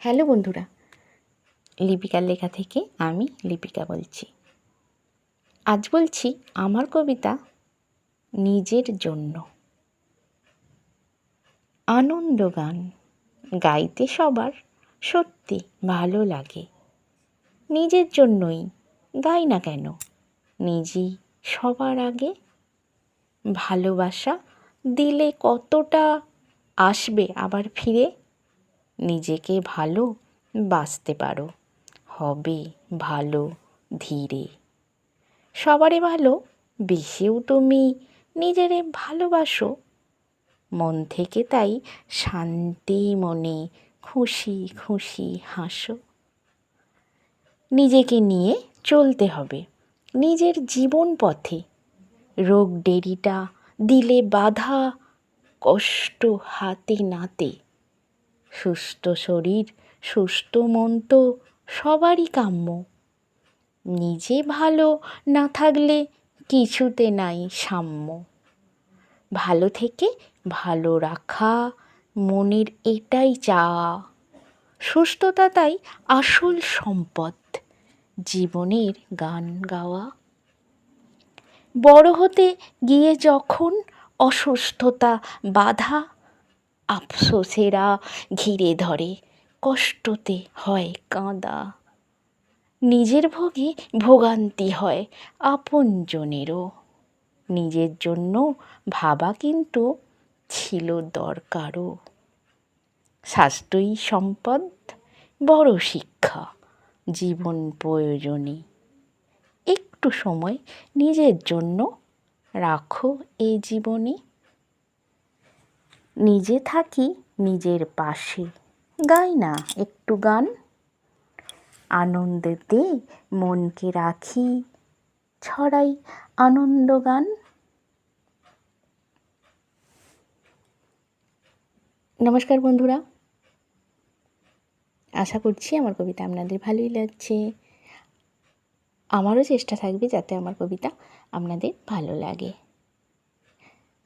Hello বন্ধুরা, লিপিকার লেখা থেকে আমি লিপিকা বলছি। আজ বলছি আমার কবিতা নিজের জন্য। আনন্দ গান গাইতে সবার সত্যি ভালো লাগে। নিজের জন্যই গাই না কেন, নিজেই সবার আগে। ভালোবাসা দিলে কতটা আসবে আবার ফিরে? নিজেকে ভালো বাঁচতে পারো, হবে ভালো ধীরে। সবারে ভালো বেশেও তুমি নিজেরে ভালোবাসো। মন থেকে তাই শান্তি মনে খুশি খুশি হাসো। নিজেকে নিয়ে চলতে হবে, নিজের জীবন পথে। রোগ দেরিটা দিলে বাধা কষ্ট হাতে নাতে। সুস্থ শরীর, সুস্থ মন তো সবারই কাম্য। নিজে ভালো না থাকলে কিছুতে নাই সাম্য। ভালো থেকে ভালো রাখা মনের এটাই চাওয়া। সুস্থতা তাই আসল সম্পদ, জীবনের গান গাওয়া। বড় হতে গিয়ে যখন অসুস্থতা বাধা আফসোসেরা ঘিরে ধরে, কষ্টতে হয় কাঁদা। নিজের ভোগে ভোগান্তি হয় আপনজনেরও। নিজের জন্য ভাবা কিন্তু ছিল দরকারও। স্বাস্থ্যই সম্পদ, বড় শিক্ষা, জীবন প্রয়োজনে। একটু সময় নিজের জন্য রাখো এই জীবনে। নিজে থাকি নিজের পাশে। গাই না একটু গান। আনন্দেতে মনকে রাখি, ছড়াই আনন্দ গান। নমস্কার বন্ধুরা। আশা করছি আমার কবিতা আপনাদের ভালোই লাগছে। আমারও চেষ্টা থাকবে যাতে আমার কবিতা আপনাদের ভালো লাগে।